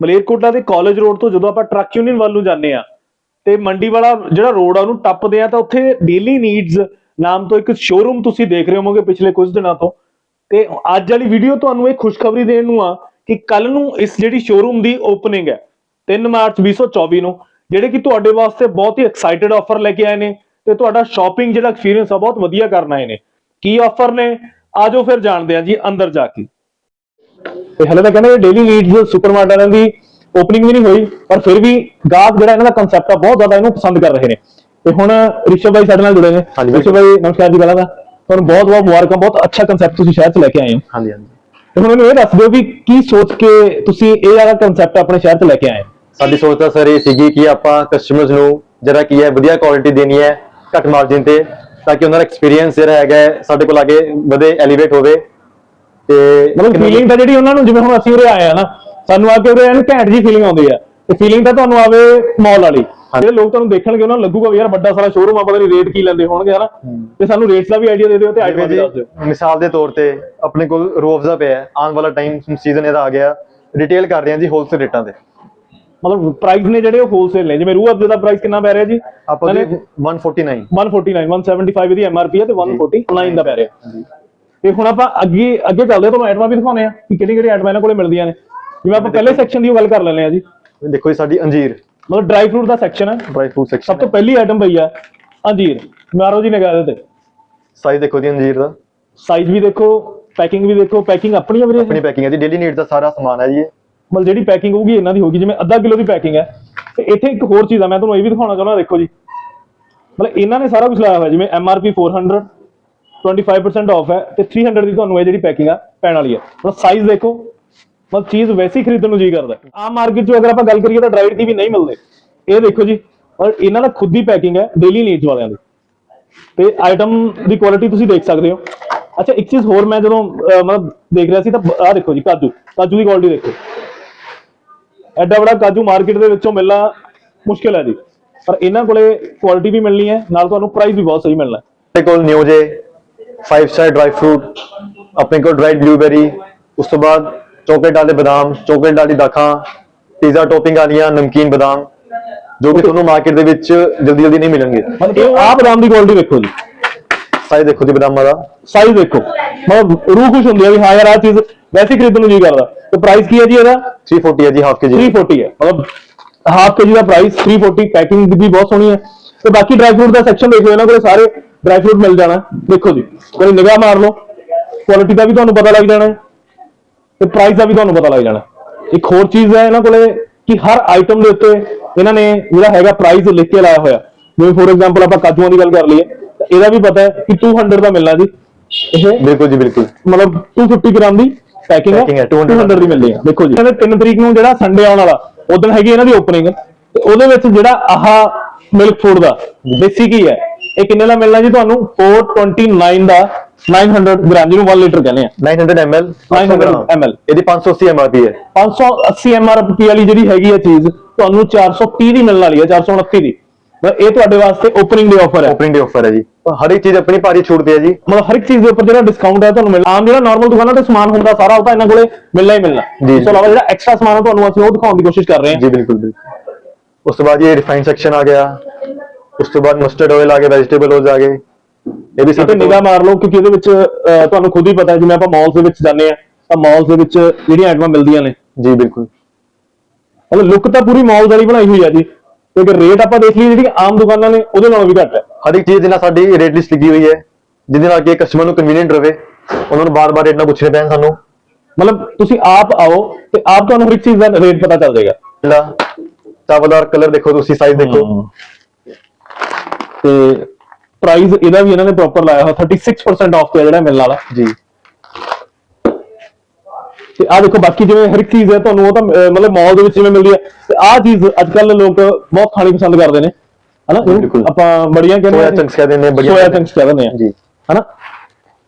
ਮਲੇਰਕੋਟਲਾ ਦੇ college road ਤੋਂ ਜਦੋਂ ਆਪਾਂ ਟਰੱਕ ਯੂਨੀਅਨ ਵੱਲ ਨੂੰ ਜਾਂਦੇ ਆ ਤੇ ਮੰਡੀ ਵਾਲਾ ਜਿਹੜਾ ਰੋਡ ਆ ਉਹਨੂੰ ਟੱਪਦੇ ਆ ਤਾਂ ਉੱਥੇ ਡੇਲੀ ਨੀਡਸ ਨਾਮ ਤੋਂ ਇੱਕ ਸ਼ੋਰੂਮ ਤੁਸੀਂ ਦੇਖ ਰਹੇ ਹੋਵੋਗੇ ਪਿਛਲੇ ਕੁਝ ਦਿਨਾਂ ਤੋਂ। ਤੇ ਅੱਜ ਵਾਲੀ ਵੀਡੀਓ ਤੁਹਾਨੂੰ ਇਹ ਖੁਸ਼ਖਬਰੀ ਦੇਣ ਨੂੰ ਆ ਕਿ ਕੱਲ ਨੂੰ ਇਸ ਜਿਹੜੀ ਸ਼ੋਰੂਮ ਦੀ ਓਪਨਿੰਗ ਹੈ 3 ਮਾਰਚ 2024 ਨੂੰ, ਜਿਹੜੇ ਕਿ ਤੁਹਾਡੇ ਵਾਸਤੇ ਬਹੁਤ ਹੀ ਐਕਸਾਈਟਡ ਆਫਰ ਲੈ ਕੇ ਆਏ ਨੇ ਤੇ ਤੁਹਾਡਾ ਸ਼ਾਪਿੰਗ ਜਿਹੜਾ ਐਕਸਪੀਰੀਅੰਸ ਆ, ਬਹੁਤ ਵਧੀਆ ਕਰਨ ਆਏ ਨੇ। ਕੀ ਆਫਰ ਨੇ? ਆਜੋ ਫਿਰ ਜਾਣਦੇ ਆ ਜੀ, ਅੰਦਰ ਜਾ ਕੇ। ਤੇ ਹਲੇ ਤਾਂ ਕਹਿੰਦੇ ਡੇਲੀ ਨੀਡਸ ਸੁਪਰਮਾਰਟ ਵਾਲਿਆਂ ਦੀ ਓਪਨਿੰਗ ਵੀ ਨਹੀਂ ਹੋਈ ਪਰ ਫਿਰ ਵੀ ਗਾਹਕ ਜਿਹੜਾ ਇਹਨਾਂ ਦਾ ਕੰਸੈਪਟ ਆ ਬਹੁਤ ਜ਼ਿਆਦਾ ਇਹਨੂੰ ਪਸੰਦ ਕਰ ਰਹੇ ਨੇ। ਤੇ ਹੁਣ ਰਿਸ਼ਵ ਭਾਈ ਸਾਡੇ ਨਾਲ ਜੁੜੇ ਨੇ। ਰਿਸ਼ਵ ਭਾਈ ਨਮਸਕਾਰ ਜੀ ਪਹਿਲਾਂ ਤਾਂ ਤੁਹਾਨੂੰ ਬਹੁਤ ਬਹੁਤ ਮੁਬਾਰਕਾਂ ਬਹੁਤ ਅੱਛਾ ਕੰਸੈਪਟ ਤੁਸੀਂ ਸ਼ਹਿਰ 'ਚ ਲੈ ਕੇ ਆਏ ਹੋ। ਹਾਂਜੀ ਹਾਂਜੀ। ਤੇ ਹੁਣ ਮੈਨੂੰ ਇਹ ਦੱਸ ਦਿਓ ਵੀ ਕੀ ਸੋਚ ਕੇ ਤੁਸੀਂ ਇਹ ਵਾਲਾ ਕੰਸੈਪਟ ਆਪਣੇ ਸ਼ਹਿਰ 'ਚ ਲੈ ਕੇ ਆਏ? ਸਾਡੀ ਸੋਚ ਤਾਂ ਸਰ ਇਹ ਸੀਗੀ ਕਿ ਆਪਾਂ ਕਸਟਮਰਸ ਨੂੰ ਜਿਹੜਾ ਕੀ ਹੈ ਵਧੀਆ ਕੁਆਲਿਟੀ ਦੇਣੀ ਹੈ ਘੱਟ ਮਾਰਜਿਨ ਤੇ ਤਾਂ ਕਿ ਉਹਨਾਂ ਦਾ ਐਕਸਪੀਰੀਅੰਸ ਜਿਹੜਾ ਹੈਗਾ ਸਾਡੇ ਕੋਲ ਆਗੇ ਵਧੇ ਐਲੀਵੇਟ ਹੋਵੇ। ਤੇ ਮਤਲਬ ਫੀਲਿੰਗ ਤਾਂ ਜਿਹੜੀ ਉਹਨਾਂ ਨੂੰ ਜਿਵੇਂ ਹੁਣ ਅਸੀਂ ਉਰੇ ਆਏ ਆ ਨਾ ਸਾਨੂੰ ਆ ਕੇ ਉਰੇ ਐਨ ਘੈਂਟ ਜੀ ਫੀਲਿੰਗ ਆਉਂਦੀ ਆ। ਤੇ ਫੀਲਿੰਗ ਤਾਂ ਤੁਹਾਨੂੰ ਆਵੇ ਮਾਲ ਵਾਲੀ। ਜਿਹੜੇ ਲੋਕ ਤੁਹਾਨੂੰ ਦੇਖਣਗੇ ਉਹਨਾਂ ਨੂੰ ਲੱਗੂਗਾ ਵੀ ਯਾਰ ਵੱਡਾ ਸਾਰਾ ਸ਼ੋਰੂਮ ਆ ਪਤਾ ਨਹੀਂ ਰੇਟ ਕੀ ਲੈਂਦੇ ਹੋਣਗੇ ਹਨਾ? ਤੇ ਸਾਨੂੰ ਰੇਟਸ ਦਾ ਵੀ ਆਈਡੀਆ ਦੇ ਦਿਓ ਤੇ ਵੀ ਦੱਸ ਦਿਓ। ਮਿਸਾਲ ਦੇ ਤੌਰ ਤੇ ਆਪਣੇ ਕੋਲ ਰੋਵਜ਼ਾ ਪਿਆ ਆਉਣ ਵਾਲਾ ਟਾਈਮ ਸੀਜ਼ਨ ਇਹਦਾ ਆ ਗਿਆ। ਰਿਟੇਲ ਕਰ ਰਹੇ ਹਾਂ ਜੀ ਹੋਲਸੇਲ ਰੇਟਾਂ ਤੇ। ਮਤਲਬ ਪ੍ਰਾਈਸ ਨੇ ਜਿਹੜੇ ਉਹ ਹੋਲਸੇਲ ਨੇ ਜਿਵੇਂ ਰੂਹ ਅਫਜ਼ੇ ਦਾ ਪ੍ਰਾਈਸ ਕਿੰਨਾ ਪੈ ਰਿਹਾ ਜੀ? ਆਪਾਂ ਜੀ ਨਾਲੇ 149 149 175 ਇਹਦੀ ਐਮਆਰਪੀ ਹੈ ਤੇ 149 ਦਾ ਪੈ ਰਿਹਾ। ਤੇ ਹੁਣ ਆਪਾਂ ਅੱਗੇ ਅੱਗੇ ਚੱਲਦੇ ਹਾਂ ਤੁਹਾਨੂੰ ਆਈਟਮਾਂ ਵੀ ਦਿਖਾਉਣੇ ਆ ਕਿ ਕਿਹੜੀ ਕਿਹੜੀ ਆਈਟਮਾਂ ਇਹਨਾਂ ਕੋਲੇ ਮਿਲਦੀਆਂ ਨੇ। ਜਿਵੇਂ ਆਪਾਂ ਪਹਿਲੇ ਸੈਕਸ਼ਨ ਦੀ ਗੱਲ ਕਰ ਲੈਂਦੇ ਆ ਜੀ। ਦੇਖੋ ਜੀ ਸਾਡੀ ਅੰਜੀਰ। ਮਤਲਬ ਡਰਾਈ ਫਰੂਟ ਦਾ ਸੈਕਸ਼ਨ ਹੈ। ਡਰਾਈ ਫਰੂਟ ਸਭ ਸੈਕਸ਼ਨ ਤੋਂ ਪਹਿਲੀ ਆਈਟਮ ਪਈ ਆ ਅੰਜੀਰ। ਮਾਰੋ ਜੀ ਨਿਗਾਹ ਤੇ। ਸਾਈਜ਼ ਦੇਖੋ ਜੀ ਅੰਜੀਰ ਦਾ। ਸਾਈਜ਼ ਵੀ ਦੇਖੋ ਪੈਕਿੰਗ ਵੀ ਦੇਖੋ ਪੈਕਿੰਗ ਆਪਣੀ ਆ ਵੀਰੇ ਆਪਣੀ ਪੈਕਿੰਗ ਹੈ ਜੀ ਡੇਲੀ ਨੀਡ ਦਾ ਸਾਰਾ ਸਮਾਨ ਹੈ ਜੀ ਮਤਲਬ ਜਿਹੜੀ ਪੈਕਿੰਗ ਹੋਊਗੀ ਇਹਨਾਂ ਦੀ ਹੋਊਗੀ। ਜਿਵੇਂ ਅੱਧਾ ਕਿਲੋ ਦੀ ਪੈਕਿੰਗ ਹੈ। ਤੇ ਇੱਥੇ ਇੱਕ ਹੋਰ ਚੀਜ਼ ਆ ਮੈਂ ਤੁਹਾਨੂੰ ਇਹ ਵੀ ਦਿਖਾਉਣਾ ਚਾਹੁੰਦਾ ਦੇਖੋ ਜੀ। ਮਤਲਬ ਇਹਨਾਂ ਨੇ ਸਾਰਾ ਕੁਝ ਲਾਇਆ ਹੋਇਆ ਜਿਵੇਂ MRP 400 25% ਆਫ ਹੈ ਤੇ 300 ਦੀ ਤੁਹਾਨੂੰ ਇਹ ਜਿਹੜੀ ਪੈਕਿੰਗ ਆ, ਪੈਣ ਵਾਲੀ ਹੈ। ਮਤਲਬ ਸਾਈਜ਼ ਦੇਖੋ, ਮਤਲਬ ਚੀਜ਼ ਵੈਸੀ ਹੀ ਖਰੀਦਣ ਨੂੰ ਜੀ ਕਰਦਾ ਹੈ। ਮਾਰਕੀਟ 'ਚ ਅਗਰ ਆਪਾਂ ਗੱਲ ਕਰੀਏ ਤਾਂ ਡਰਾਈਡ ਦੀ ਵੀ ਨਹੀਂ ਮਿਲਦੇ। ਇਹ ਦੇਖੋ ਜੀ, ਔਰ ਇਹਨਾਂ ਦਾ ਖੁਦ ਦੀ ਪੈਕਿੰਗ ਹੈ ਡੇਲੀ ਨੀਡਸ ਵਾਲਿਆਂ ਦੀ। ਤੇ ਆਈਟਮ ਦੀ ਕੁਆਲਿਟੀ ਤੁਸੀਂ ਦੇਖ ਸਕਦੇ ਹੋ। ਅੱਛਾ, ਇੱਕ ਚੀਜ਼ ਹੋਰ ਮੈਂ ਜਦੋਂ ਮਤਲਬ ਦੇਖ ਰਿਹਾ ਸੀ ਤਾਂ ਆਹ ਦੇਖੋ ਜੀ, ਕਾਜੂ। ਕਾਜੂ ਦੀ ਕੁਆਲਿਟੀ ਦੇਖੋ। ਐਡਾ ਬੜਾ ਕਾਜੂ ਮਾਰਕੀਟ ਦੇ ਵਿੱਚੋਂ ਮਿਲਣਾ ਮੁਸ਼ਕਿਲ ਹੈ ਜੀ। ਪਰ ਇਹਨਾਂ ਕੋਲੇ ਕੁਆਲਿਟੀ ਵੀ ਮਿਲਣੀ ਹੈ, ਨਾਲ ਤੁਹਾਨੂੰ ਪ੍ਰਾਈਸ ਵੀ ਬਹੁਤ ਸਹੀ ਮਿਲਣਾ ਹੈ। ਆਪਣੇ ਕੋਲ ਨਿਊਜੇ 5 ਸਟਾਰ ਡਰਾਈ ਫਰੂਟ ਆਪਣੇ ਕੋਲ ਡਰਾਈਡ ਬਲੂਬੇਰੀ ਉਸ ਤੋਂ ਬਾਅਦ ਚੋਕਲੇਟ ਵਾਲੇ ਬਦਾਮ ਚੋਕਲੇਟ ਵਾਲੀ ਦਾਖਾਂ ਪੀਜ਼ਾ ਟੋਪਿੰਗ ਵਾਲੀਆਂ ਨਮਕੀਨ ਬਦਾਮ ਜੋ ਕਿ ਤੁਹਾਨੂੰ ਮਾਰਕੀਟ ਦੇ ਵਿੱਚ ਜਲਦੀ ਜਲਦੀ ਨਹੀਂ ਮਿਲਣਗੇ। ਮਤਲਬ ਆਹ ਬਦਾਮ ਦੀ ਕੁਆਲਿਟੀ ਦੇਖੋ ਜੀ। ਸਾਈਜ਼ ਦੇਖੋ ਜੀ ਬਦਾਮਾਂ ਦਾ। ਸਾਈਜ਼ ਦੇਖੋ। ਮਤਲਬ ਰੂਹ ਖੁਸ਼ ਹੁੰਦੀ ਹੈ ਵੀ ਹਾਂ ਯਾਰ ਆਹ ਚੀਜ਼ ਵੈਸੇ ਖਰੀਦਣ ਨੂੰ ਜੀ ਕਰਦਾ। ਤੇ ਪ੍ਰਾਈਸ ਕੀ ਹੈ ਜੀ ਇਹਦਾ? 340 ਹੈ ਜੀ ਹਾਫ ਕੇ ਜੀ 340 ਹੈ। ਮਤਲਬ ਹਾਫ ਕੇਜੀ ਦਾ ਪ੍ਰਾਈਸ 340 ਪੈਕਿੰਗ ਵੀ ਬਹੁਤ ਸੋਹਣੀ ਹੈ। ਤੇ ਬਾਕੀ ਡਰਾਈ ਫਰੂਟ ਦਾ ਸੈਕਸ਼ਨ ਦੇਖੋ ਇਹਨਾਂ ਕੋਲੇ ਸਾਰੇ ਡਰਾਈ ਫਰੂਟ ਮਿਲ ਜਾਣਾ। ਦੇਖੋ ਜੀ ਕੋਈ ਨਿਗਾਹ ਮਾਰ ਲਓ ਕੁਆਲਿਟੀ ਦਾ ਵੀ ਤੁਹਾਨੂੰ ਪਤਾ ਲੱਗ ਜਾਣਾ ਤੇ ਪ੍ਰਾਈਸ ਦਾ ਵੀ ਤੁਹਾਨੂੰ ਪਤਾ ਲੱਗ ਜਾਣਾ। ਇੱਕ ਹੋਰ ਚੀਜ਼ ਹੈ ਇਹਨਾਂ ਕੋਲੇ ਕਿ ਹਰ ਆਈਟਮ ਦੇ ਉੱਤੇ ਇਹਨਾਂ ਨੇ ਜਿਹੜਾ ਹੈਗਾ ਪ੍ਰਾਈਸ ਲਿਖ ਕੇ ਲਾਇਆ ਹੋਇਆ। ਜਿਵੇਂ ਫੋਰ ਐਗਜ਼ਾਮਪਲ ਆਪਾਂ ਕਾਜੂਆਂ ਦੀ ਗੱਲ ਕਰ ਲਈਏ ਤਾਂ ਇਹਦਾ ਵੀ ਪਤਾ ਹੈ ਕਿ 200 ਦਾ ਮਿਲਣਾ ਜੀ। ਇਹ ਬਿਲਕੁਲ ਜੀ ਬਿਲਕੁਲ। ਮਤਲਬ 250 ਗ੍ਰਾਮ ਦੀ ਪੈਕਿੰਗ ਹੈ ਹੈ, 200 200 ਦੀ ਮਿਲਦੀ ਹੈ। ਦੇਖੋ ਜੀ ਇਹਨਾਂ ਦੇ 3 ਤਰੀਕ ਨੂੰ ਜਿਹੜਾ ਸੰਡੇ ਆਉਣ ਵਾਲਾ ਉਦੋਂ ਹੈਗੀ ਇਹਨਾਂ ਦੀ ਓਪਨਿੰਗ ਉਹਦੇ ਵਿੱਚ ਜਿਹੜਾ ਆਹ ਮਿਲਕ ਫੂਡ ਦਾ ਦੇਸੀ ਕੀ ਹੈ। ਇਹ ਕਿੰਨੇ ਦਾ ਮਿਲਣਾ ਜੀ ਤੁਹਾਨੂੰ? 429 ਦਾ 900 ਗ੍ਰਾਮ ਜਿਹਨੂੰ 1 ਲੀਟਰ ਕਹਿੰਦੇ ਆ। 900 ml 900 ਗ੍ਰਾਮ। ml ਇਹਦੀ 580 mrp ਹੈ। 580 MRP ਵਾਲੀ ਜਿਹੜੀ ਹੈਗੀ ਹੈ ਚੀਜ਼ ਤੁਹਾਨੂੰ 430 ਦੀ ਮਿਲਣ ਵਾਲੀ ਹੈ 429 ਦੀ। ਮਤਲਬ ਇਹ ਤੁਹਾਡੇ ਵਾਸਤੇ ਓਪਨਿੰਗ ਡੇ ਆਫਰ ਹੈ। ਓਪਨਿੰਗ ਦੇ ਆਫਰ ਹੈ ਜੀ। ਹਰ ਇੱਕ ਚੀਜ਼ ਆਪਣੀ ਭਾਰੀ ਛੂਟ ਤੇ ਹੈ ਜੀ। ਮਤਲਬ ਹਰ ਇੱਕ ਚੀਜ਼ ਦੇ ਉੱਪਰ ਜਿਹੜਾ ਡਿਸਕਾਊਂਟ ਹੈ ਤੁਹਾਨੂੰ ਮਿਲ ਆਮ ਜਿਹੜਾ ਨਾਰਮਲ ਦੁਕਾਨਾਂ ਤੇ ਸਮਾਨ ਹੁੰਦਾ ਸਾਰਾ ਉਹ ਤਾਂ ਇਹਨਾਂ ਕੋਲੇ ਮਿਲਣਾ ਹੀ ਮਿਲਣਾ। ਜੀ, ਇਸ ਤੋਂ ਇਲਾਵਾ ਜਿਹੜਾ ਐਕਸਟਰਾ ਸਮਾਨ ਹੈ ਤੁਹਾਨੂੰ ਅਸੀਂ ਉਹ ਦਿਖਾਉਣ ਦੀ ਕੋਸ਼ਿਸ਼ ਕਰ ਰਹੇ ਹਾਂ। ਜੀ ਬਿਲਕੁਲ ਬਿਲਕੁਲ। ਉਸ ਤੋਂ ਬਾਅਦ ਇਹ ਰਿਫਾਈਨ ਸੈਕਸ਼ਨ ਆ ਗਿਆ। ਉਸ ਤੋਂ ਬਾਅਦ ਮਸਟਰਡ ਆਇਲ ਆ ਗਿਆ ਵੈਜੀਟੇਬਲ ਆਇਲਸ ਆ ਗਏ। ਇਹ ਵੀ ਤੇ ਸਾਡੇ ਨਿਗਾਹ ਮਾਰ ਲਓ ਕਿਉਂਕਿ ਇਹਦੇ ਵਿੱਚ ਅਹ, ਤੁਹਾਨੂੰ ਖੁਦ ਹੀ ਪਤਾ ਹੈ ਜਿਵੇਂ ਆਪਾਂ ਮਾਲਸ ਦੇ ਵਿੱਚ ਜਾਂਦੇ ਆ ਤਾਂ ਮਾਲਸ ਦੇ ਵਿੱਚ ਜਿਹੜੀਆਂ ਆਈਟਮਾਂ ਮਿਲਦੀਆਂ ਨੇ। ਜੀ ਬਿਲਕੁਲ। ਮਤਲਬ ਲੁੱਕ ਤਾਂ ਪੂਰੀ ਮਾਲ ਵਾਲੀ ਬਣਾਈ ਹੋਈ ਹੈ ਜੀ। ਕਿਉਂਕਿ ਰੇਟ ਆਪਾਂ ਦੇਖ ਲਈਏ ਜਿਹੜੀ ਆਮ ਦੁਕਾਨਾਂ ਨੇ ਉਹਦੇ ਨਾਲੋਂ ਵੀ ਘੱਟ ਹੈ। ਹਰ ਇੱਕ ਚੀਜ਼ ਦੇ ਨਾਲ ਸਾਡੀ ਰੇਟ ਲਿਸਟ ਲਿਖੀ ਹੋਈ ਹੈ ਜਿਹਦੇ ਨਾਲ ਕਿ ਕਸਟਮਰ ਨੂੰ ਕਨਵੀਨੀਅੰਟ ਰਵੇ ਉਹਨਾਂ ਨੂੰ ਬਾਰ-ਬਾਰ ਰੇਟ ਨਾ ਪੁੱਛਣੇ ਪੈਣ ਸਾਨੂੰ। ਮਤਲਬ ਤੁਸੀਂ ਆਪ ਆਓ ਤੇ ਆਪ ਤੁਹਾਨੂੰ ਹਰ ਇੱਕ ਚੀਜ਼ ਦਾ ਰੇਟ ਪਤਾ ਚੱਲ ਜਾਏਗਾ। ਜਿਹੜਾ ਚਾਵਲਦਾਰ ਕਲਰ ਦੇਖੋ ਤੁਸੀਂ ਸਾਈਜ਼ ਦੇਖੋ। ਤੇ ਪ੍ਰਾਈਸ ਇਹਦਾ ਵੀ ਇਹਨਾਂ ਨੇ ਪ੍ਰੋਪਰ ਲਾਇਆ ਹੋਇਆ 36% ਆਫ ਤੇ ਆ ਜਿਹੜਾ ਮਿਲਣ ਵਾਲਾ। ਜੀ। ਤੇ ਆ ਦੇਖੋ ਬਾਕੀ ਜਿਵੇਂ ਹਰ ਇੱਕ ਚੀਜ਼ ਹੈ ਤੁਹਾਨੂੰ ਉਹ ਤਾਂ ਮਤਲਬ ਮਾਲ ਦੇ ਵਿੱਚ ਜਿਵੇਂ ਮਿਲਦੀ ਹੈ। ਤੇ ਆਹ ਚੀਜ਼ ਅੱਜ ਕੱਲ ਲੋਕ ਬਹੁਤ ਖਾਣੀ ਪਸੰਦ ਕਰਦੇ ਨੇ। ਹਨਾ। ਆਪਾਂ ਬੜੀਆਂ ਕਹਿੰਦੇ Soya chunks ਕਹਿ ਦਿੰਦੇ ਨੇ, ਬੜੀਆਂ ਸੋਇਆ ਕਹਿੰਦੇ ਚੰਕਸ ਕਹਿ ਦਿੰਦੇ ਆ। ਜੀ। ਹਨਾ?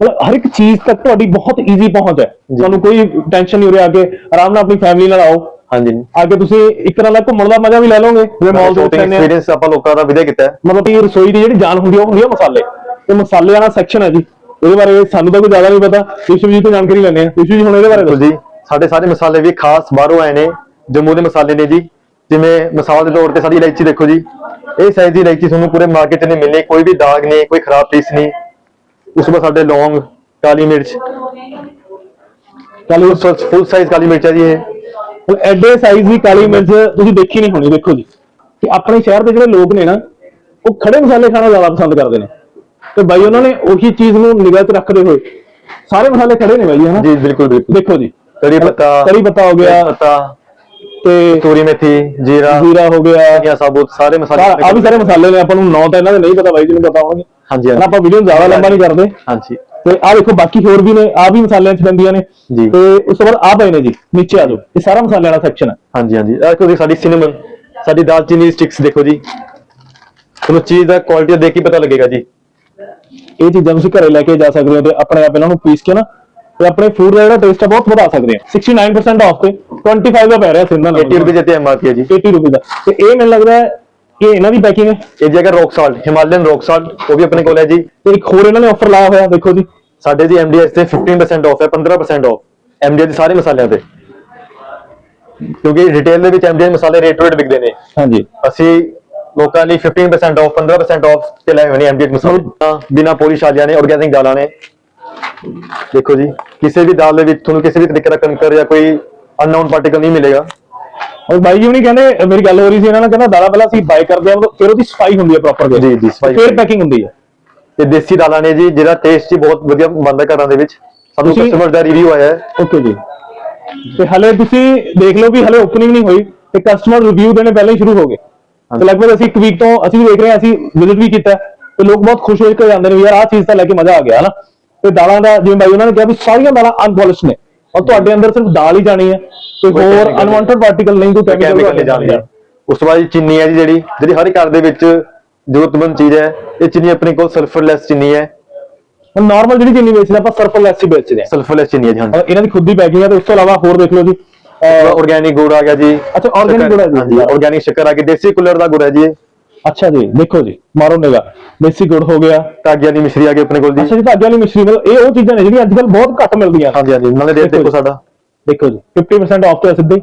ਮਤਲਬ ਹਰ ਇੱਕ ਚੀਜ਼ ਤੱਕ ਤੁਹਾਡੀ ਬਹੁਤ ਈਜ਼ੀ ਪਹੁੰਚ ਹੈ। ਤੁਹਾਨੂੰ ਕੋਈ ਟੈਨਸ਼ਨ ਨਹੀਂ ਹੋ ਰਿਹਾ ਅੱਗੇ ਆਰਾਮ ਨਾਲ ਆਪਣੀ ਫੈਮਿਲੀ ਨਾਲ ਆਓ। ਹਾਂਜੀ। ਅੱਗੇ ਤੁਸੀਂ ਇੱਕ ਤਰ੍ਹਾਂ ਦਾ ਘੁੰਮਣ ਦਾ ਮਜ਼ਾ ਵੀ ਲੈ ਲਓਗੇ। ਜਿਵੇਂ ਮਾਲ ਦੇ ਆ ਐਕਸਪੀਰੀਅੰਸ ਆਪਾਂ ਲੋਕਾਂ ਦਾ ਵਧੀਆ ਕੀਤਾ। ਹੈ ਮਤਲਬ ਕਿ ਰਸੋਈ ਦੀ ਜਿਹੜੀ ਜਾਨ ਹੁੰਦੀ ਉਹ ਹੁੰਦੀ ਆ ਮਸਾਲੇ। ਤੇ ਮਸਾਲੇ ਵਾਲਾ ਸੈਕਸ਼ਨ ਹੈ ਜੀ। ਇਹਦੇ ਬਾਰੇ ਸਾਨੂੰ ਤਾਂ ਕੋਈ ਜ਼ਿਆਦਾ ਨਹੀਂ ਪਤਾ। ਵਿਸ਼ਵ ਜੀ ਤੋਂ ਜਾਣਕਾਰੀ ਲੈਣੇ ਆ। ਵਿਸ਼ਵ ਜੀ ਹੁਣ ਇਹਦੇ ਬਾਰੇ ਦੱਸੋ। ਜੀ ਸਾਡੇ ਸਾਰੇ ਮਸਾਲੇ ਵੀ ਖਾਸ ਬਾਹਰੋਂ ਆਏ ਨੇ। ਜੰਮੂ ਦੇ ਮਸਾਲੇ ਨੇ ਜੀ। ਜਿਵੇਂ ਮਿਸਾਲ ਦੇ ਤੌਰ ਤੇ ਸਾਡੀ ਇਲਾਇਚੀ ਦੇਖੋ ਜੀ। ਇਹ ਸਾਈਜ਼ ਦੀ ਇਲਾਇਚੀ ਤੁਹਾਨੂੰ ਪੂਰੇ ਮਾਰਕੀਟ 'ਚ ਨਹੀਂ ਮਿਲਣੀ। ਕੋਈ ਵੀ ਦਾਗ ਨਹੀਂ ਕੋਈ ਖਰਾਬ ਪੀਸ ਨਹੀਂ। ਉਸ ਤੋਂ ਸਾਡੇ ਲੌਂਗ ਕਾਲੀ ਮਿਰਚ। ਕਾਲੀ ਫੁੱਲ ਸਾਈਜ਼ ਕਾਲੀ ਮਿਰਚ ਹੈ ਜੀ ਇਹ। ਹੁਣ ਐਡੇ ਸਾਈਜ਼ ਦੀ ਕਾਲੀ ਮਿਰਚ ਤੁਸੀਂ ਦੇਖੀ ਨਹੀਂ ਹੋਣੀ ਦੇਖੋ ਜੀ। ਕਿ ਆਪਣੇ ਸ਼ਹਿਰ ਦੇ ਜਿਹੜੇ ਲੋਕ ਨੇ ਨਾ ਉਹ ਖੜੇ ਮਸਾਲੇ ਖਾਣਾ ਜ਼ਿਆਦਾ ਪਸੰਦ ਕਰਦੇ ਨੇ। ਤੇ ਬਾਈ ਉਹਨਾਂ ਨੇ ਉਹੀ ਚੀਜ਼ ਨੂੰ ਨਿਗਾਹ 'ਚ ਰੱਖਦੇ ਹੋਏ ਸਾਰੇ ਮਸਾਲੇ ਖੜੇ ਨੇ ਬਾਈ ਹਨਾ ਜੀ ਬਿਲਕੁਲ ਬਿਲਕੁਲ। ਦੇਖੋ ਜੀ। ਕੜੀ ਪੱਤਾ ਕੜੀ ਪੱਤਾ ਹੋ ਗਿਆ। ਪੱਤਾ ਤੇ ਕਸੂਰੀ ਮੇਥੀ ਜੀਰਾ ਜੀਰਾ ਹੋ ਗਿਆ। ਧਨੀਆ ਸਾਬੁਤ ਸਾਰੇ ਮਸਾਲੇ ਆ ਵੀ ਸਾਰੇ ਮਸਾਲੇ ਨੇ। ਆਪਾਂ ਨੂੰ ਨਾਂ ਤਾਂ ਇਹਨਾਂ ਦੇ ਨਹੀਂ ਪਤਾ ਬਾਈ ਜੀ ਨੂੰ ਪਤਾ ਹੋਣਗੇ। ਹਾਂਜੀ ਹੁਣ ਹਾਂਜੀ ਆਪਾਂ ਵੀਡੀਓ ਜ਼ਿਆਦਾ ਲੰਬਾ ਨਹੀਂ ਕਰਦੇ। ਹਾਂਜੀ। ਤੇ ਆ ਦੇਖੋ ਬਾਕੀ ਹੋਰ ਵੀ ਨੇ ਆ ਵੀ ਮਸਾਲਿਆਂ 'ਚ ਪੈਂਦੀਆਂ ਨੇ। ਜੀ। ਤੇ ਉਸ ਤੋਂ ਬਾਅਦ ਆ ਪਏ ਨੇ ਜੀ ਨੀਚੇ ਆ ਜਾਓ। ਇਹ ਸਾਰਾ ਮਸਾਲਿਆਂ ਵਾਲਾ ਸੈਕਸ਼ਨ ਹੈ ਹਾਂਜੀ ਹਾਂਜੀ। ਇਹ ਦੇਖੋ ਜੀ ਸਾਡੀ ਸਿਨੇਮਨ ਸਾਡੀ ਦਾਲਚੀਨੀ ਸਟਿਕਸ ਦੇਖੋ ਜੀ। ਤੁਹਾਨੂੰ ਚੀਜ਼ ਦਾ ਕੁਆਲਿਟੀ ਦੇਖ ਕੇ ਪਤਾ ਲੱਗੇਗਾ ਜੀ। ਇਹ ਚੀਜ਼ਾਂ ਤੁਸੀਂ ਘਰੇ ਲੈ ਕੇ ਜਾ ਸਕਦੇ ਹੋ ਤੇ ਆਪਣੇ ਆਪ ਇਹਨਾਂ ਨੂੰ ਪੀਸ ਕੇ ਨਾ ਤੇ ਆਪਣੇ ਫੂਡ ਦਾ ਜਿਹੜਾ ਟੇਸਟ ਆ ਬਹੁਤ ਵਧਾ ਸਕਦੇ ਆ। 69% ਆਫ ਤੇ 25 ਦਾ ਪੈ ਰਿਹਾ ਸਿੰਦਾ 80 ਰੁਪਏ ਤੇ ਐਮਆਰਪੀ ਹੈ ਜੀ। 80 ਰੁਪਏ ਦਾ। ਤੇ ਇਹ ਮੈਨੂੰ ਲੱਗਦਾ ਹੈ ਕਿ ਇਹਨਾਂ ਦੀ ਪੈਕਿੰਗ ਹੈ। ਇਹ ਜਗ੍ਹਾ rock salt Himalayan rock salt ਉਹ ਵੀ ਆਪਣੇ ਕੋਲ ਹੈ ਜੀ। ਤੇ ਇੱਕ ਹੋਰ ਇਹਨਾਂ ਨੇ ਆਫਰ ਲਾਇਆ ਹੋਇਆ ਦੇਖੋ ਜੀ। ਸਾਡੇ ਜੀ ਐਮਡੀਐਸ ਤੇ 15% ਆਫ ਹੈ 15% ਆਫ ਐਮਡੀਐਸ ਦੇ ਸਾਰੇ ਮਸਾਲਿਆਂ ਤੇ। ਕਿਉਂਕਿ ਰਿਟੇਲ ਦੇ ਵਿੱਚ ਐਮਡੀਐਸ ਮਸਾਲੇ ਰੇਟ ਰੇਟ ਵਿਕਦੇ ਨੇ। ਹਾਂਜੀ। ਅਸੀਂ ਲੋਕਾਂ ਲਈ 15% ਆਫ 15% ਆਫ ਤੇ ਲਾਏ ਹੋਏ ਨੇ ਐਮਡੀਐਸ ਮਸਾਲੇ। ਬਿਨਾ ਪੋਲਿਸ਼ ਵਾਲੀਆਂ ਨੇ ਆਰਗੈਨਿਕ ਦਾਲਾਂ ਨੇ। ਦੇਖੋ ਜੀ ਕਿਸੇ ਵੀ ਦਾਲ ਦੇ ਵਿੱਚ ਤੁਹਾਨੂੰ ਕਿਸੇ ਵੀ ਤਰੀਕੇ ਦਾ ਕੰਕਰ ਜਾਂ ਕੋਈ ਅਨਨੋਨ ਪਾਰਟੀਕਲ ਨਹੀਂ ਮਿਲੇਗਾ। ਔਰ ਬਾਈ ਜੀ ਨਹੀਂ ਕਹਿੰਦੇ ਮੇਰੀ ਗੱਲ ਹੋ ਰਹੀ ਸੀ ਇਹਨਾਂ ਨਾਲ ਕਹਿੰਦਾ ਦਾਲਾਂ ਪਹਿਲਾਂ ਅਸੀਂ ਬਾਈ ਕਰਦੇ ਆ ਫਿਰ ਉਹਦੀ ਸਫ਼ਾਈ ਹੁੰਦੀ ਹੈ ਪ੍ਰੋਪਰ ਜੀ, ਜੀ, ਸਫ਼ਾਈ। ਫਿਰ ਪੈਕਿੰਗ ਹੁੰਦੀ ਹੈ। ਤੇ ਦੇਸੀ ਦਾਲਾਂ ਨੇ ਜੀ ਜਿਹਦਾ ਟੇਸਟ ਹੀ ਬਹੁਤ ਵਧੀਆ ਬਣਦਾ ਘਰਾਂ ਦੇ ਵਿੱਚ। ਸਾਨੂੰ ਤੁਸੀਂ- ਕਸਟਮਰ ਦਾ ਰਿਵਿਊ ਆਇਆ ਹੈ। ਓਕੇ ਜੀ। ਤੇ ਹਲੇ ਤੁਸੀਂ ਦੇਖ ਲਓ ਵੀ ਹਲੇ ਓਪਨਿੰਗ ਨਹੀਂ ਹੋਈ ਤੇ ਕਸਟਮਰ ਰਿਵਿਊ ਦੇਣੇ ਪਹਿਲਾਂ ਹੀ ਸ਼ੁਰੂ ਹੋ ਗਏ। ਤੇ ਲਗਭਗ ਅਸੀਂ ਇੱਕ ਵੀਕ ਤੋਂ ਅਸੀਂ ਵੀ ਦੇਖ ਰਹੇ ਹਾਂ ਅਸੀਂ ਵਿਜ਼ਿਟ ਵੀ ਕੀਤਾ ਤੇ ਲੋਕ ਬਹੁਤ ਖੁਸ਼ ਹੋ ਕੇ ਜਾਂਦੇ ਨੇ ਵੀ ਯਾਰ ਆਹ ਚੀਜ਼ ਤਾਂ ਲੈ ਕੇ ਮਜ਼ਾ ਆ ਗਿਆ ਹਨਾ। ਤੇ ਦਾਲਾਂ ਦਾ ਜਿਵੇਂ ਬਾਈ ਉਹਨਾਂ ਨੇ ਕਿਹਾ ਵੀ ਸਾਰੀਆਂ ਦਾਲਾਂ ਅਨਪੋਲਿਸ਼ ਨੇ। ਔਰ ਤੁਹਾਡੇ ਅੰਦਰ ਸਿਰਫ ਦਾਲ ਹੀ ਜਾਣੀ ਹੈ ਕੋਈ ਹੋਰ ਅਨਵਾਂਟਡ ਪਾਰਟੀਕਲ ਨਹੀਂ ਕੋਈ ਕੈਮੀਕਲ ਨਹੀਂ ਜਾਣਗੇ ਉਸ ਤੋਂ ਬਾਅਦ ਚੀਨੀ ਹੈ ਜੀ ਜਿਹੜੀ ਜਿਹੜੀ ਹਰ ਘਰ ਦੇ ਵਿੱਚ ਜ਼ਰੂਰਤਮੰਦ ਚੀਜ਼ ਹੈ ਇਹ ਚੀਨੀ ਆਪਣੇ ਕੋਲ ਸਲਫਰਲੈਸ ਚੀਨੀ ਹੈ। ਹੁਣ ਨਾਰਮਲ ਜਿਹੜੀ ਚੀਨੀ ਵੇਚਦੇ ਆਪਾਂ ਸਰਫਲੈਸ ਹੀ ਵੇਚਦੇ ਹਾਂ। ਸਲਫਰਲੈਸ ਚੀਨੀ ਹੈ ਜੀ ਔਰ ਇਹਨਾਂ ਦੀ ਖੁਦ ਦੀ ਪੈਕਿੰਗ ਹੈ ਤੇ ਉਸ ਤੋਂ ਇਲਾਵਾ ਹੋਰ ਦੇਖ ਲਓ ਜੀ। ਆਰਗੈਨਿਕ ਗੁੜ ਆ ਗਿਆ ਜੀ। ਅੱਛਾ, organic ਗੁੜ ਹੈ ਜੀ। ਆਰਗੈਨਿਕ ਸ਼ੱਕਰ ਆ ਗਈ ਦੇਸੀ ਕੁਲਰ ਦਾ ਗੁੜ ਹੈ ਜੀ ਅੱਛਾ ਜੀ ਦੇਖੋ ਜੀ ਮਾਰੋ ਨਿਗਾ ਦੇਸੀ ਗੁੜ ਹੋ ਗਿਆ। ਧਾਗਿਆਂ ਦੀ ਮਿਸ਼ਰੀ ਆ ਗਈ ਆਪਣੇ ਕੋਲ ਜੀ। ਅੱਛਾ ਜੀ ਧਾਗੇ ਵਾਲੀ ਮਿਸ਼ਰੀ ਮਤਲਬ ਇਹ ਉਹ ਚੀਜ਼ਾਂ ਨੇ ਜਿਹੜੀਆਂ ਅੱਜ ਕੱਲ ਬਹੁਤ ਘੱਟ ਮਿਲਦੀਆਂ। ਹਾਂਜੀ ਹਾਂਜੀ ਨਾਲੇ ਰੇਟ ਦੇਖੋ। ਸਾਡਾ। ਦੇਖੋ ਜੀ 50% ਆਫ ਤੇ ਸਿੱਧੇ।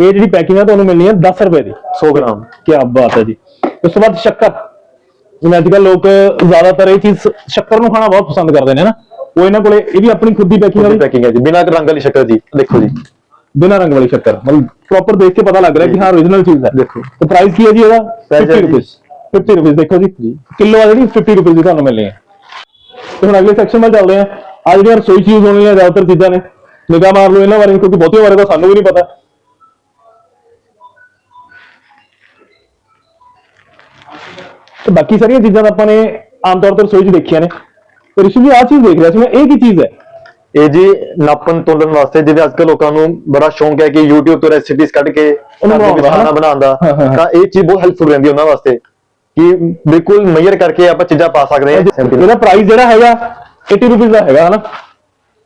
ਇਹ ਜਿਹੜੀ ਪੈਕਿੰਗ ਹੈ ਤੁਹਾਨੂੰ ਮਿਲਣੀ ਹੈ 10 ਰੁਪਏ ਦੀ। 100 ਗ੍ਰਾਮ। ਕੀ ਬਾਤ ਹੈ ਜੀ। ਉਸ ਤੋਂ ਬਾਅਦ ਸ਼ੱਕਰ। ਜਿਵੇਂ ਅੱਜ ਕੱਲ ਲੋਕ ਜ਼ਿਆਦਾਤਰ ਇਹ ਚੀਜ਼ ਸ਼ੱਕਰ ਨੂੰ ਖਾਣਾ ਬਹੁਤ ਪਸੰਦ ਕਰਦੇ ਨੇ ਨਾ। ਉਹ ਇਹਨਾਂ ਕੋਲੇ ਇਹ ਵੀ ਆਪਣੀ ਖੁਦ ਦੀ ਪੈਕਿੰਗ ਵਾਲੀ। ਪੈਕਿੰਗ ਹੈ ਜੀ ਬਿਨਾਂ ਰੰਗ ਵਾਲੀ ਸ਼ੱਕਰ ਜੀ ਦੇਖੋ ਜੀ। ਬਿਨਾਂ ਰੰਗ ਵਾਲੀ ਸ਼ੱਕਰ ਮਤਲਬ ਪ੍ਰੋਪਰ ਦੇਖ ਕੇ ਪਤਾ ਲੱਗ ਰਿਹਾ ਕਿ ਹਾਂ origignal ਚੀਜ਼ ਹੈ। ਦੇਖੋ। ਤੇ ਪ੍ਰਾਈਸ ਕੀ ਹੈ ਜੀ ਇਹਦਾ? Price 50 ਹੈ ਜੀ। ਰੁਪਏ 50 ਰੁਪਏ ਦੇਖੋ ਜੀ। ਕਿਲੋ ਆ ਜਿਹੜੀ 50 ਰੁਪਏ ਦੀ ਤੁਹਾਨੂੰ ਮਿਲਣੀ ਹੈ। ਤੇ ਹੁਣ ਅਗਲੇ ਸੈਕਸ਼ਨ ਵੱਲ ਚੱਲਦੇ ਹਾਂ। ਆ ਜਿਹੜੀਆਂ ਰਸੋਈ ਚ ਯੂਜ਼ ਹੋਣ ਵਾਲੀਆਂ ਜ਼ਿਆਦਾਤਰ ਚੀਜ਼ਾਂ ਨੇ। ਨਿਗਾਹ ਮਾਰ ਲਓ ਇਹਨਾਂ ਬਾਰੇ ਕਿਉਂਕਿ ਬਹੁਤੇ ਬਾਰੇ ਤਾਂ ਸਾਨੂੰ ਵੀ ਨਹੀਂ ਪਤਾ। ਤੇ ਬਾਕੀ ਸਾਰੀਆਂ ਚੀਜ਼ਾਂ ਆਪਾਂ ਨੇ ਆਮ ਤੌਰ ਤੇ ਰਸੋਈ 'ਚ ਦੇਖੀਆਂ ਨੇ। ਰਿਸ਼ੀ ਜੀ ਆਹ ਚੀਜ਼ ਦੇਖ ਰਿਹਾ ਸੀ ਮੈਂ ਇਹ ਕੀ ਚੀਜ਼ ਹੈ? ਇਹ ਜੀ ਨਾਪਨ ਤੋਲਣ ਵਾਸਤੇ ਜਿਵੇਂ ਅੱਜਕੱਲ ਲੋਕਾਂ ਨੂੰ ਬੜਾ ਸ਼ੌਂਕ ਹੈ ਕਿ YouTube ਤੋਂ ਰੈਸਿਪੀਜ਼ ਕੱਢ ਕੇ ਉਹਨੂੰ ਦੇ ਦਾ, ਖਾਣਾ ਬਣਾਉਣ ਦਾ। ਤਾਂ ਇਹ ਚੀਜ਼ ਬਹੁਤ ਹੈਲਪਫੁਲ ਰਹਿੰਦੀ ਉਹਨਾਂ ਵਾਸਤੇ ਕਿ ਬਿਲਕੁਲ ਮੇਜਰ ਕਰਕੇ ਆਪਾਂ ਚੀਜ਼ਾਂ ਪਾ ਸਕਦੇ ਹਾਂ। ਇਹਦਾ ਪ੍ਰਾਈਸ ਜਿਹੜਾ ਹੈਗਾ 80 ਰੁਪਏ ਦਾ ਹੈਗਾ ਹਨਾ?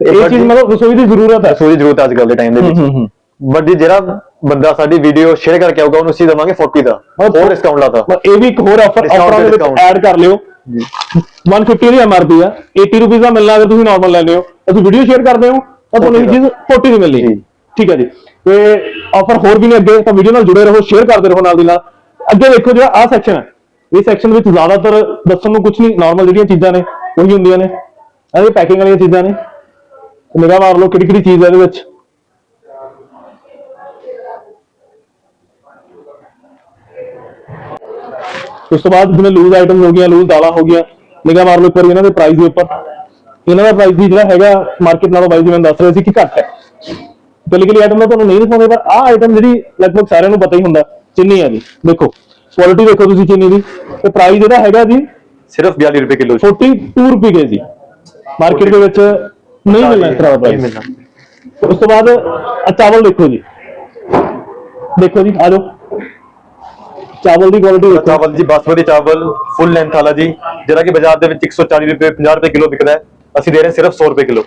ਇਹ ਚੀਜ਼ ਮਤਲਬ ਰਸੋਈ ਦੀ ਜ਼ਰੂਰਤ ਹੈ। ਸੋਈ ਜ਼ਰੂਰਤ ਹੈ ਅੱਜ ਕੱਲ ਦੇ ਟਾਈਮ ਦੇ ਵਿੱਚ। ਬਟ ਜਿਹੜਾ ਬੰਦਾ ਸਾਡੀ ਵੀਡੀਓ ਸ਼ੇਅਰ ਕਰਕੇ ਆਊਗਾ ਉਹਨੂੰ ਅਸੀਂ ਦੇਵਾਂਗੇ 40 ਦਾ ਹੋਰ ਡਿਸਕਾਊਂਟ ਲਾਤਾ। ਇਹ ਵੀ ਇੱਕ ਹੋਰ ਆਫਰ ਆਫਰਾਂ ਦੇ ਵਿੱਚ। ਐਡ ਕਰ ਲਿਓ। 150 ਦੀ ਐਮਆਰਪੀ ਆ 80 ਰੁਪਏ ਦਾ ਮਿਲਣਾ ਅਗਰ ਤੁਸੀਂ ਨਾਰਮਲ ਲੈਂਦੇ ਹੋ ਤੁਸੀਂ ਵੀਡੀਓ ਸ਼ੇਅਰ ਕਰਦੇ ਹੋ ਤਾਂ ਤੁਹਾਨੂੰ ਇਹ 40 ਚੀਜ਼ 40 ਦੀ ਮਿਲਣੀ। ਜੀ। ਠੀਕ ਹੈ ਜੀ। ਤੇ ਆਫਰ ਹੋਰ ਵੀ ਨੇ ਅੱਗੇ ਤਾਂ ਵੀਡੀਓ ਨਾਲ ਜੁੜੇ ਰਹੋ ਸ਼ੇਅਰ ਕਰਦੇ ਰਹੋ ਨਾਲ ਦੀ ਨਾਲ। ਅੱਗੇ ਦੇਖੋ ਜਿਹੜਾ ਆਹ ਸੈਕਸ਼ਨ ਹੈ ਇਹ ਸੈਕਸ਼ਨ ਵਿੱਚ ਜ਼ਿਆਦਾਤਰ ਦੱਸਣ ਨੂੰ ਕੁਝ ਨਹੀਂ ਨਾਰਮਲ ਜਿਹੜੀਆਂ ਚੀਜ਼ਾਂ ਨੇ ਉਹੀ ਹੁੰਦੀਆਂ ਨੇ। ਇਹਦੇ ਪੈਕਿੰਗ ਵਾਲੀਆਂ ਚੀਜ਼ਾਂ ਨੇ। ਨਿਗਾਹ ਮਾਰ ਲਓ ਕਿਹੜੀ ਕਿਹੜੀ ਚੀਜ਼ ਹੈ ਇਹਦੇ ਵਿੱਚ। ਉਸ ਤੋਂ ਬਾਅਦ ਜਿਵੇਂ ਲੂਜ਼ ਆਈਟਮ ਹੋ ਗਈਆਂ ਲੂਜ਼ ਦਾਲਾਂ ਹੋ ਗਈਆਂ ਨਿਗਾਹ ਮਾਰ ਲਓ ਇੱਕ ਵਾਰੀ ਇਹਨਾਂ ਦੇ ਪ੍ਰਾਈਸ ਦੇ ਉੱਪਰ। ਇਹਨਾਂ ਦਾ ਪ੍ਰਾਈਸ ਵੀ ਜਿਹੜਾ ਹੈਗਾ ਮਾਰਕੀਟ ਨਾਲੋਂ ਬਾਈ ਜਿਵੇਂ ਦੱਸ ਰਹੇ ਸੀ ਕਿ ਘੱਟ ਹੈ। ਕੱਲੀ ਕੱਲੀ ਆਈਟਮ ਦਾ ਤੁਹਾਨੂੰ ਨਹੀਂ ਦਿਖਾਉਂਦੇ ਪਰ ਆਹ ਆਈਟਮ ਜਿਹੜੀ ਲਗਭਗ ਸਾਰਿਆਂ ਨੂੰ ਪਤਾ ਹੀ ਹੁੰਦਾ ਚੀਨੀ ਹੈ ਜੀ। ਦੇਖੋ ਕੁਆਲਿਟੀ ਦੇਖੋ ਤੁਸੀਂ ਚੀਨੀ ਦੀ। ਤੇ ਪ੍ਰਾਈਸ ਇਹਦਾ ਹੈਗਾ ਜੀ ਸਿਰਫ 42 ਰੁਪਏ ਕਿਲੋ 42 ਰੁਪਏ ਕੇ ਜੀ। ਮਾਰਕੀਟ ਦੇ ਵਿੱਚ ਨਹੀਂ ਮਿਲਣਾ ਇਸ ਤਰ੍ਹਾਂ ਦਾ ਪ੍ਰਾਈਸ ਮਿਲਣਾ। ਉਸ ਤੋਂ ਬਾਅਦ ਚਾਵਲ ਦੇਖੋ ਜੀ। ਦੇਖੋ ਜੀ ਆ ਜਾਓ। ਚਾਵਲ ਦੀ ਕੁਆਲਿਟੀ ਦੇਖੋ। ਚਾਵਲ ਜੀ ਬਾਸਮਤੀ ਚਾਵਲ ਫੁੱਲ ਲੈਂਥ ਵਾਲਾ ਜੀ। ਜਿਹੜਾ ਕਿ ਬਾਜ਼ਾਰ ਦੇ ਵਿੱਚ 140 ਰੁਪਏ 50 ਰੁਪਏ ਕਿਲੋ ਵਿਕਦਾ ਹੈ। ਅਸੀਂ ਦੇ ਰਹੇ ਸਿਰਫ 100 ਰੁਪਏ ਕਿਲੋ।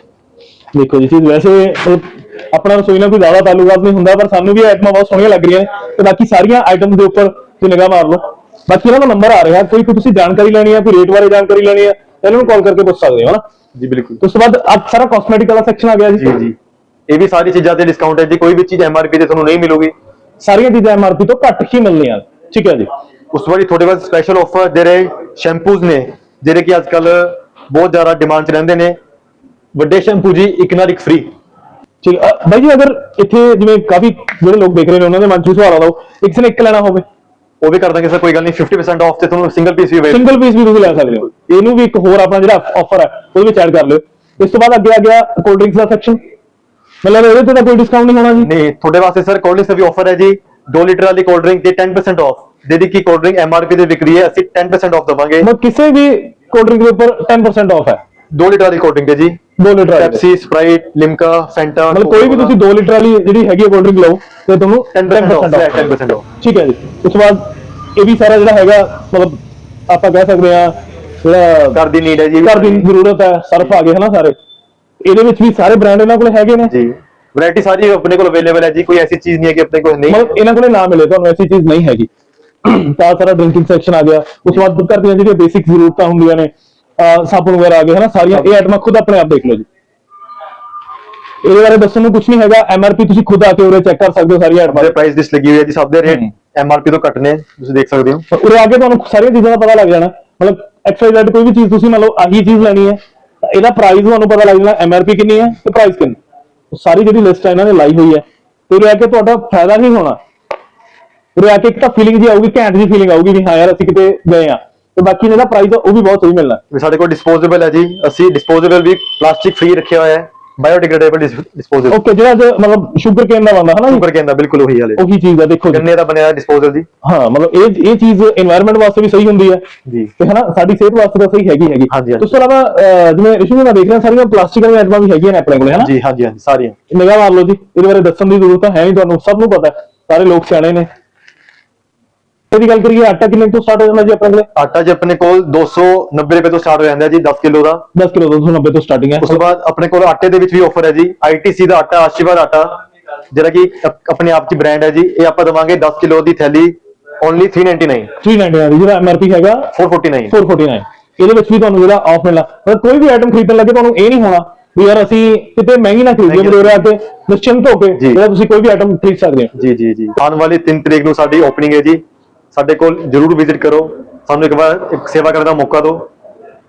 ਦੇਖੋ ਜੀ ਵੈਸੇ ਆਪਣਾ ਰਸੋਈ ਨਾਲ ਕੋਈ ਜ਼ਿਆਦਾ ਤਾਲੁਕਾਤ ਨਹੀਂ ਹੁੰਦਾ ਪਰ ਸਾਨੂੰ ਵੀ ਆਈਟਮਾਂ ਬਹੁਤ ਸੋਹਣੀਆਂ ਲੱਗ ਰਹੀਆਂ ਨੇ। ਤੇ ਬਾਕੀ ਸਾਰੀਆਂ ਆਈਟਮਸ ਦੇ ਉੱਪਰ ਤੁਸੀਂ ਨਿਗਾਹ ਮਾਰ ਲਓ। ਬਾਕੀ ਇਹਨਾਂ ਦਾ ਨੰਬਰ ਆ ਰਿਹਾ। ਕੋਈ ਕੋਈ ਤੁਸੀਂ ਜਾਣਕਾਰੀ ਲੈਣੀ ਹੈ ਕੋਈ ਰੇਟ ਬਾਰੇ ਜਾਣਕਾਰੀ ਲੈਣੀ ਹੈ ਇਹਨਾਂ ਨੂੰ ਕਾਲ ਕਰਕੇ ਪੁੱਛ ਸਕਦੇ ਹੋ ਹਨਾ? ਜੀ ਬਿਲਕੁਲ। ਉਸ ਤੋਂ ਬਾਅਦ ਅੱਜ ਸਾਰਾ ਕਾਸਮੈਟਿਕ ਵਾਲਾ ਸੈਕਸ਼ਨ ਆ ਗਿਆ ਜੀ। ਜੀ ਜੀ। ਇਹ ਵੀ ਸਾਰੀ ਚੀਜ਼ਾਂ ਤੇ ਡਿਸਕਾਊਂਟ ਹੈ ਜੀ। ਕੋਈ ਵੀ ਚੀਜ਼ ਐਮਆਰਪੀ ਤੇ ਤੁਹਾਨੂੰ ਨਹੀਂ ਮਿਲੂਗੀ। ਸਾਰੀਆਂ ਚੀਜ਼ਾਂ ਐਮਆਰਪੀ ਤੋਂ ਘੱਟ ਹੀ ਮਿਲਣੀਆਂ। ਠੀਕ ਹੈ ਜੀ। ਉਸ ਤੋਂ ਬਾਅਦ ਜੀ ਤੁਹਾਡੇ ਵਾਸਤੇ ਸਪੈਸ਼ਲ ਆਫਰ ਜਿਹੜੇ ਸ਼ੈਂਪੂਜ਼ ਨੇ ਜਿਹੜੇ ਕਿ ਅੱਜ ਕੱਲ ਬਹੁਤ ਜ਼ਿਆਦਾ ਡਿਮਾਂਡ 'ਚ ਰਹਿੰਦੇ ਨੇ। ਵੱਡੇ ਸ਼ੈਂਪੂ ਜੀ ਇੱਕ ਨਾਲ ਇੱਕ ਫ੍ਰੀ ਠੀਕ ਹੈ ਬਾਈ ਜੀ ਅਗਰ ਇੱਥੇ ਜਿਵੇਂ ਕਾਫੀ ਜਿਹੜੇ ਲੋਕ ਦੇਖ ਰਹੇ ਨੇ ਉਹਨਾਂ ਦੇ ਮਨ ਚ ਸਵਾਲ ਆਦਾ ਇੱਕ ਨੇ ਇੱਕ ਲੈਣਾ ਹੋਵੇ। ਉਹ ਵੀ ਕਰ ਦਾਂਗੇ ਸਰ ਕੋਈ ਗੱਲ ਨਹੀਂ 50% ਆਫ ਤੇ ਤੁਹਾਨੂੰ ਸਿੰਗਲ ਪੀਸ ਵੀ ਅਵੇਲੇਬਲ ਸਿੰਗਲ ਪੀਸ ਵੀ ਤੁਸੀਂ ਲੈ ਸਕਦੇ ਹੋ। ਇਹਨੂੰ ਵੀ ਇੱਕ ਹੋਰ ਆਪਣਾ ਜਿਹੜਾ ਆਫਰ ਹੈ ਉਹਦੇ ਵਿੱਚ ਐਡ ਕਰ ਲਿਓ। ਇਸ ਤੋਂ ਬਾਅਦ ਅੱਗੇ ਆ ਗਿਆ ਕੋਲਡ ਡਰਿੰਕਸ ਦਾ ਸੈਕਸ਼ਨ ਮਤਲਬ ਇਹਦੇ ਤੇ ਤਾਂ ਕੋਈ ਡਿਸਕਾਊਂਟ ਨਹੀਂ ਹੋਣਾ ਜੀ। ਨਹੀਂ ਤੁਹਾਡੇ ਵਾਸਤੇ ਸਰ ਕੋਲਡ ਡਰਿੰਕਸ ਦਾ ਵੀ ਆਫਰ ਹੈ ਜੀ। 2 ਲੀਟਰ ਵਾਲੀ ਕੋਲਡ ਡਰਿੰਕ ਤੇ 10% ਆਫ ਜਿਹੜੀ ਕਿ ਕੋਲਡ ਡਰਿੰਕ ਐਮਆਰਪੀ ਤੇ ਵਿਕ ਰਹੀ ਹੈ ਅਸੀਂ 10% ਆਫ ਦਵਾਂਗੇ। ਮਤਲਬ ਕਿਸੇ ਵੀ ਕੋਲਡ ਡਰਿੰਕ ਦੇ ਉੱਪਰ 10% ਆਫ ਹੈ। 2 ਲੀਟਰ ਵਾਲੀ ਕੋਲਡ ਡਰਿੰਕ ਹੈ ਜੀ। 2 ਲੀਟਰ ਵਾਲੀ। ਪੈਪਸੀ ਸਪਰਾਈਟ ਲਿਮਕਾ ਫੈਂਟਾ ਮਤਲਬ ਕੋਈ ਵੀ ਤੁਸੀਂ 2 ਲੀਟਰ ਵਾਲੀ ਜਿਹੜੀ ਹੈਗੀ ਕੋਲਡ ਡਰਿੰਕ ਲਓ ਤੇ ਤੁਹਾਨੂੰ 10% ਆਫ 10% off 10% ਆਫ ਠੀਕ ਹੈ ਜੀ। ਉਸ ਤੋਂ ਬਾਅਦ ਇਹ ਵੀ ਸਾਰਾ ਜਿਹੜਾ ਹੈਗਾ ਮਤਲਬ ਆਪਾਂ ਕਹਿ ਸਕਦੇ ਆ ਜਿਹੜਾ ਘਰ ਦੀ ਨੀਡ ਹੈ ਜੀ। ਘਰ ਦੀ ਜ਼ਰੂਰਤ ਹੈ ਸਰਫ ਆ ਗਏ ਹਨਾ ਸਾਰੇ। ਇਹਦੇ ਵਿੱਚ ਵੀ ਸਾਰੇ ਬ੍ਰਾਂਡ ਇਹਨਾਂ ਕੋਲ ਹੈਗੇ ਨੇ। ਜੀ। ਵੈਰਾਈਟੀ ਸਾਰੀ ਆਪਣੇ ਕੋਲ ਅਵੇਲੇਬਲ ਹੈ ਜੀ ਕੋਈ ਐਸੀ ਚੀਜ਼ ਨਹੀਂ ਹੈ ਕਿ ਆਪਣੇ ਕੋਲ ਨਹੀਂ ਮਤਲਬ ਇਹਨਾਂ ਕੋਲੇ ਨਾ ਮਿਲੇ ਤੁਹਾਨੂੰ ਐਸੀ ਚੀਜ਼ ਨਹੀਂ ਹੈਗੀ। ਤਾਂ ਸਾਰਾ ਡਰਿੰਕਿੰਗ ਸੈਕਸ਼ਨ ਆ ਗਿਆ। ਉਸ ਤੋਂ ਬਾਅਦ ਘਰ ਦੀਆਂ ਜਿਹੜੀਆਂ ਬੇਸਿਕ ਜ਼ਰੂਰਤਾਂ ਹੁੰਦੀਆਂ ਨੇ ਸਾਬਣ ਵਗੈਰਾ ਆ ਗਏ ਹਨਾ ਸਾਰੀਆਂ ਇਹ ਆਈਟਮਾਂ ਖੁਦ ਆਪਣੇ ਆਪ ਦੇਖ ਲਓ ਜੀ। ਇਹਦੇ ਬਾਰੇ ਦੱਸਣ ਨੂੰ ਕੁਝ ਨਹੀਂ ਹੈਗਾ। ਐਮਆਰਪੀ ਤੁਸੀਂ ਖੁਦ ਆ ਕੇ ਉਰੇ ਚੈੱਕ ਕਰ ਸਕਦੇ ਹੋ ਸਾਰੀਆਂ ਆਈਟਮਾਂ ਦੇ ਪ੍ਰਾਈਸ ਲਿਸਟ ਲੱਗੀ ਹੋਈ ਹੈ ਜੀ ਸਭ ਦੇ ਰੇਟ। ਐਮਆਰਪੀ ਤੋਂ ਘੱਟ ਨੇ ਤੁਸੀਂ ਦੇਖ ਸਕਦੇ ਹੋ। ਉਰੇ ਆ ਕੇ ਤੁਹਾਨੂੰ ਸਾਰੀਆਂ ਚੀਜ਼ਾਂ ਦਾ ਪਤਾ ਲੱਗ ਜਾਣਾ। ਮਤਲਬ ਐਕਸਵਾਈਜ਼ੈਡ ਕੋਈ ਵੀ ਚੀਜ਼ ਤੁਸੀਂ ਮੰਨ ਲਓ ਆਹੀ ਚੀਜ਼ ਲੈਣੀ ਹੈ ਇਹਦਾ ਪ੍ਰਾਈਸ ਤੁਹਾਨੂੰ ਪਤਾ ਲੱਗ ਜਾਣਾ ਐਮਆਰਪੀ ਕਿੰਨੀ ਹੈ ਤੇ ਪ੍ਰਾਈਸ ਕਿੰਨੀ। ਸਾਰੀ ਜਿਹੜੀ ਲਿਸਟ ਹੈ ਇਹਨਾਂ ਨੇ ਲਾਈ ਹੋਈ ਹੈ। ਤੇ ਉਰੇ ਆ ਕੇ ਤੁਹਾਡਾ ਫਾਇਦਾ ਹੀ ਹੋਣਾ। ਉਰੇ ਆ ਕੇ ਇੱਕ ਤਾਂ ਫੀਲਿੰਗ ਜੀ ਆਊਗੀ, ਘੈਂਟ ਦੀ ਫੀਲਿੰਗ ਆਊਗੀ ਵੀ ਹਾਂ ਯਾਰ ਅਸੀਂ ਕਿਤੇ ਗਏ ਆ ਤੇ ਬਾਕੀ ਇਹਦਾ ਪ੍ਰਾਈਸ ਉਹ ਵੀ ਬਹੁਤ ਸਹੀ ਮਿਲਣਾ। ਵੀ ਸਾਡੇ ਕੋਲ ਡਿਸਪੋਜ਼ੇਬਲ ਹੈ ਜੀ। ਅਸੀਂ ਡਿਸਪੋਜ਼ੇਬਲ ਵੀ ਪਲਾਸਟਿਕ ਫ੍ਰੀ ਰੱਖਿਆ ਹੋਇਆ ਹੈ। ਬਾਇਓਡਿਗ੍ਰੇਡੇਬਲ ਡਿਸਪੋਜ਼ਲ ਓਕੇ ਜਿਹੜਾ ਮਤਲਬ ਸ਼ੂਗਰ ਕੇਨ ਦਾ ਬਣਦਾ ਹੈ ਨਾ ਸ਼ੂਗਰ ਕੇਨ ਦਾ ਬਿਲਕੁਲ ਉਹੀ ਵਾਲੇ। ਉਹੀ ਚੀਜ਼ ਆ ਦੇਖੋ ਜੀ। ਦਾ ਬਣਿਆ ਡਿਸਪੋਜ਼ਲ ਦੀ ਹਾਂ ਮਤਲਬ ਇਹ ਇਹ ਚੀਜ਼ এনवायरमेंट ਵਾਸਤੇ ਵੀ ਸਹੀ ਹੁੰਦੀ ਹੈ। ਜੀ। ਤੇ ਹੈ ਸਾਡੀ ਸਿਹਤ ਵਾਸਤੇ ਤਾਂ ਸਹੀ ਹੈਗੀ ਹੈਗੀ। ਉਸ ਤੋਂ ਇਲਾਵਾ ਜਿਵੇਂ ਰਿਸ਼ੂ ਨੇ ਦੇਖ ਰਿਹਾ ਸਾਰੀਆਂ ਪਲਾਸਟਿਕ ਵਾਲੀਆਂ ਆਈਟਮਾਂ ਵੀ ਹੈਗੀਆਂ ਨੇ ਆਪਣੇ ਕੋਲ ਹੈ ਜੀ ਹਾਂਜੀ ਹਾਂਜੀ ਸਾਰੀਆਂ। ਨਿਗਾਹ ਮਾਰ ਲਓ ਜੀ ਇਹਦੇ ਬਾਰੇ ਦੱਸਣ ਦੀ ਜ਼ਰੂਰਤ ਹੈ ਨਹੀਂ ਤੁਹਾਨੂੰ ਸਭ ਨੂੰ ਪਤਾ ਸਾਰੇ ਲੋਕ ਸਿਆਣੇ ਨੇ। ਇਹਦੀ ਗੱਲ ਕਰੀਏ ਆਟਾ ਕਿੰਨੇ ਤੋਂ ਸਟਾਰਟ ਹੋ ਜਾਂਦਾ ਜੀ ਆਪਣੇ ਕੋਲੇ? ਆਟਾ ਜੀ ਆਪਣੇ ਕੋਲ 290 ਰੁਪਏ ਤੋਂ ਸਟਾਰਟ ਹੋ ਜਾਂਦਾ ਜੀ 10 ਕਿਲੋ ਦਾ। 10 ਕਿਲੋ 290 ਤੋਂ ਸਟਾਰਟਿੰਗ ਹੈ। ਉਸ ਤੋਂ ਬਾਅਦ ਆਪਣੇ ਕੋਲ ਆਟੇ ਦੇ ਵਿੱਚ ਵੀ ਆਫਰ ਹੈ ਜੀ ITC ਦਾ ਆਟਾ ਆਸ਼ੀਰਵਾਦ ਆਟਾ ਜਿਹੜਾ ਕਿ ਆਪਣੇ ਆਪ ਚ ਬ੍ਰਾਂਡ ਹੈ ਜੀ ਇਹ ਆਪਾਂ ਦਵਾਂਗੇ 10 ਕਿਲੋ ਦੀ ਥੈਲੀ ਓਨਲੀ 399 399 ਦੀ ਜਿਹੜਾ ਐਮਆਰਪੀ ਹੈਗਾ 449 449 ਇਹਦੇ ਵਿੱਚ ਵੀ ਤੁਹਾਨੂੰ ਜਿਹੜਾ ਆਫ ਮਿਲਣਾ। ਪਰ ਕੋਈ ਵੀ ਆਈਟਮ ਖਰੀਦਣ ਲੱਗੇ ਤੁਹਾਨੂੰ ਇਹ ਨਹੀਂ ਹੋਣਾ ਵੀ ਯਾਰ ਅਸੀਂ ਕਿਤੇ ਮਹਿੰਗੀ ਨਾ ਖਰੀਦੀਏ ਆ ਕੇ ਨਿਸ਼ਚਿੰਤ ਹੋ ਕੇ। ਜਿਹੜਾ ਤੁਸੀਂ ਕੋਈ ਵੀ ਆਈਟਮ ਖਰੀਦ ਸਕਦੇ ਹੋ। ਜੀ ਜੀ ਜੀ। ਆਉਣ ਵਾਲੀ 3 ਤਰੀਕ ਨੂੰ ਸਾਡੀ ਓਪਨਿੰਗ ਹੈ ਜੀ। ਸਾਡੇ ਕੋਲ ਜਰੂਰ ਵਿਜ਼ਿਟ ਕਰੋ। ਸਾਨੂੰ ਇੱਕ ਵਾਰ ਇੱਕ ਸੇਵਾ ਕਰਨ ਦਾ ਮੌਕਾ ਦਿਓ।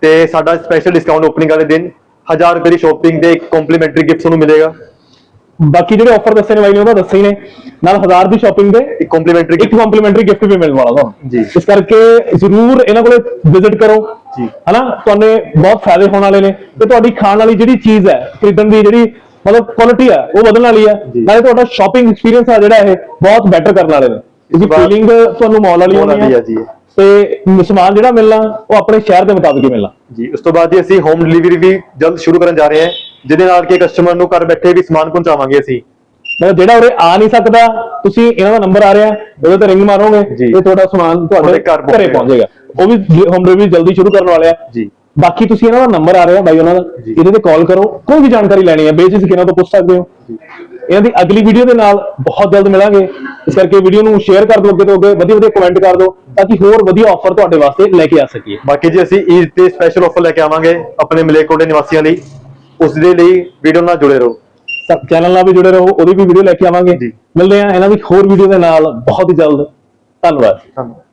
ਤੇ ਸਾਡਾ ਸਪੈਸ਼ਲ ਡਿਸਕਾਊਂਟ ਓਪਨਿੰਗ ਵਾਲੇ ਦਿਨ 1000 ਰੁਪਏ ਦੀ ਸ਼ਾਪਿੰਗ ਤੇ ਇੱਕ ਕੰਪਲੀਮੈਂਟਰੀ ਗਿਫਟ ਤੁਹਾਨੂੰ ਮਿਲੇਗਾ। ਬਾਕੀ ਜਿਹੜੇ ਆਫਰ ਦੱਸੇ ਨੇ ਬਾਈ ਨੇ ਉਹਦਾ ਦੱਸੇ ਹੀ ਨੇ। ਨਾਲ 1000 ਦੀ ਸ਼ਾਪਿੰਗ ਦੇ ਇੱਕ ਕੰਪਲੀਮੈਂਟਰੀ ਇੱਕ ਕੰਪਲੀਮੈਂਟਰੀ ਗਿਫਟ ਵੀ ਮਿਲਣ ਵਾਲਾ ਤੁਹਾਨੂੰ। ਜੀ। ਇਸ ਕਰਕੇ ਜ਼ਰੂਰ ਇਹਨਾਂ ਕੋਲੇ ਵਿਜ਼ਿਟ ਕਰੋ। ਜੀ। ਹਨਾ? ਤੁਹਾਨੂੰ ਬਹੁਤ ਫਾਇਦੇ ਹੋਣ ਵਾਲੇ ਨੇ। ਤੇ ਤੁਹਾਡੀ ਖਾਣ ਵਾਲੀ ਜਿਹੜੀ ਚੀਜ਼ ਹੈ ਖਰੀਦਣ ਦੀ ਜਿਹੜੀ ਮਤਲਬ ਕੁਆਲਿਟੀ ਹੈ ਉਹ ਵਧਣ ਵਾਲੀ ਹੈ। ਨਾਲੇ ਤੁਹਾਡਾ ਸ਼ਾਪਿੰਗ ਐਕਸਪੀਰੀਅੰਸ ਆ ਜਿਹੜਾ ਇਹ ਬਹੁਤ ਬੈਟਰ ਕਰਨ ਵਾਲੇ ਨੇ। ਬਾਅਦ- ਫੀਲਿੰਗ ਤੁਹਾਨੂੰ ਮੌਲ ਵਾਲੀ ਹੋਣੀ ਹੈ ਜੀ। ਤੇ ਸਮਾਨ ਜਿਹੜਾ ਮਿਲਣਾ ਉਹ ਆਪਣੇ ਸ਼ਹਿਰ ਦੇ ਮੁਤਾਬਿਕ ਹੀ ਮਿਲਣਾ। ਜੀ ਉਸ ਤੋਂ ਬਾਅਦ ਜੀ ਅਸੀਂ ਹੋਮ ਡਿਲੀਵਰੀ ਵੀ ਜਲਦ ਸ਼ੁਰੂ ਕਰਨ ਜਾ ਰਹੇ ਹਾਂ ਜਿਹਦੇ ਨਾਲ ਕਿ ਕਸਟਮਰ ਨੂੰ ਘਰ ਬੈਠੇ ਵੀ ਸਮਾਨ ਪਹੁੰਚਾਵਾਂਗੇ ਅਸੀਂ। ਮਤਲਬ ਜਿਹੜਾ ਉਰੇ ਆ ਨਹੀਂ ਸਕਦਾ ਤੁਸੀਂ ਇਹਨਾਂ ਦਾ ਨੰਬਰ ਆ ਰਿਹਾ ਉਹਦੇ ਤੇ ਰਿੰਗ ਮਾਰੋਗੇ। ਤੇ ਤੁਹਾਡਾ ਸਮਾਨ ਤੁਹਾਡੇ ਘਰ ਪਹੁੰਚ ਘਰੇ ਪਹੁੰਚ ਜਾਏਗਾ। ਉਹ ਵੀ ਹੋਮ ਡਿਲੀਵਰੀ ਜਲਦੀ ਸ਼ੁਰੂ ਕਰਨ ਵਾਲੇ ਆ। ਜੀ। ਬਾਕੀ ਤੁਸੀਂ ਇਹਨਾਂ ਦਾ ਨੰਬਰ ਆ ਰਿਹਾ ਬਾਈ ਉਹਨਾਂ ਦਾ। ਇਹਦੇ ਤੇ ਕਾਲ ਕਰੋ ਕੋਈ ਵੀ ਜਾਣਕਾਰੀ ਲੈਣੀ ਹੈ ਬੇਸਿਕ ਇਹਨਾਂ ਤੋਂ ਪੁੱਛ ਸਕਦੇ ਹੋ। ਇਹਨਾਂ ਦੀ ਅਗਲੀ ਵੀਡੀਓ ਦੇ ਨਾਲ ਬਹੁਤ ਜਲਦ ਮਿਲਾਂਗੇ। ਇਸ ਕਰਕੇ ਵੀਡੀਓ ਨੂੰ ਸ਼ੇਅਰ ਕਰ ਦਿਓ ਅੱਗੇ ਤੋਂ ਅੱਗੇ ਵਧੀਆ ਵਧੀਆ ਕਮੈਂਟ ਕਰ ਦਿਓ ਤਾਂ ਕਿ ਹੋਰ ਵਧੀਆ ਆਫਰ ਤੁਹਾਡੇ ਵਾਸਤੇ ਲੈ ਕੇ ਆ ਸਕੀਏ। ਬਾਕੀ ਜੀ ਅਸੀਂ ਈਦ ਤੇ ਸਪੈਸ਼ਲ ਆਫਰ ਲੈ ਕੇ ਆਵਾਂਗੇ ਆਪਣੇ ਮਲੇਕੋਟੇ ਨਿਵਾਸੀਆਂ ਲਈ। ਉਸ ਦੇ ਲਈ ਵੀਡੀਓ ਨਾਲ ਜੁੜੇ ਰਹੋ। ਚੈਨਲ ਨਾਲ ਵੀ ਜੁੜੇ ਰਹੋ ਉਹਦੀ ਵੀ ਵੀਡੀਓ ਲੈ ਕੇ ਆਵਾਂਗੇ। ਜੀ। ਮਿਲਦੇ ਹਾਂ ਇਹਨਾਂ ਦੀ ਹੋਰ ਵੀਡੀਓ ਦੇ ਨਾਲ। ਬਹੁਤ ਹੀ ਜਲਦ। ਧੰਨਵਾਦ। ਧੰਨਵਾਦ।